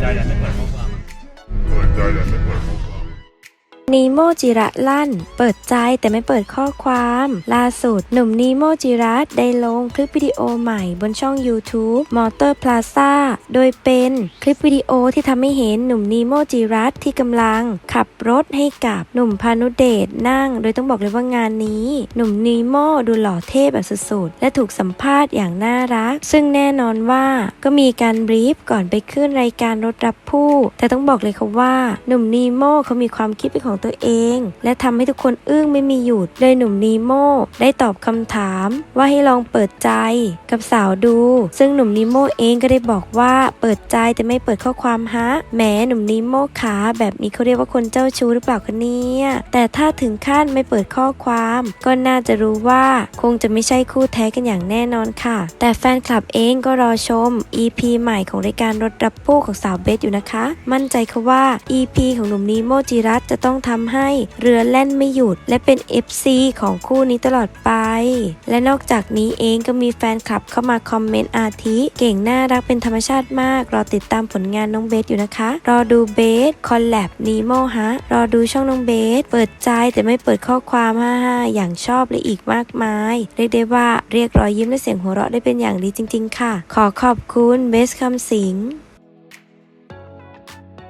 ใจแต่ไม่เปิดข้อความอะเปิดใจแต่ไม่เปิดข้อความ นีโมจิระลั่น เปิดใจแต่ไม่เปิดข้อความ ล่าสุด หนุ่มนีโมจิระได้ลงคลิปวิดีโอใหม่บนช่อง YouTube Motor Plaza โดยเป็นคลิปวิดีโอที่ทำให้เห็นหนุ่มนีโมจิรัตที่กำลังขับรถให้กับหนุ่มพานุเดชนั่ง โดยต้องบอกเลยว่างานนี้ หนุ่มนีโมดูหล่อเท่แบบสุดๆ และถูกสัมภาษณ์อย่างน่ารัก ซึ่งแน่นอนว่าก็มีการบรีฟก่อนไปขึ้นรายการรถรับผู้ แต่ต้องบอกเลยค่ะว่าหนุ่มนีโมเขามีความคิดเป็นของตัวเอง และทำให้ทุกคนอึ้งไม่มีหยุดโดยหนุ่มนีโมได้ตอบคำถามว่าให้ลองเปิดใจกับสาวดู ซึ่งหนุ่มนีโมเองก็ได้บอกว่าเปิดใจแต่ไม่เปิดข้อความฮะแหมหนุ่มนีโมขาแบบนี้เขาเรียกว่าคนเจ้าชู้หรือเปล่าคะเนี่ยแต่ถ้าถึงขั้นไม่เปิดข้อความ ก็น่าจะรู้ว่าคงจะไม่ใช่คู่แท้กันอย่างแน่นอนค่ะ แต่แฟนคลับเองก็รอชม EP ใหม่ของรายการรถรับผู้ของสาวเบสอยู่นะคะ มั่นใจค่ะว่า EP ของหนุ่มนีโมจิรัตจะต้องทำให้เรือแล่นไม่หยุด และเป็น FC ของคู่นี้ตลอดไป และนอกจากนี้เองก็มีแฟนคลับเข้ามาคอมเมนต์อาทิ เก่งน่ารักเป็นธรรมชาติมาก รอติดตามผลงานน้องเบสอยู่นะคะ รอดูเบสคอลแลบนีโมฮะ รอดูช่องน้องเบส เปิดใจแต่ไม่เปิดข้อความฮ่าๆอย่างชอบและอีกมากมาย เรียกได้ว่าเรียกรอยยิ้มและเสียงหัวเราะได้เป็นอย่างดีจริง ๆ ค่ะ ขอขอบคุณเบสคำสิง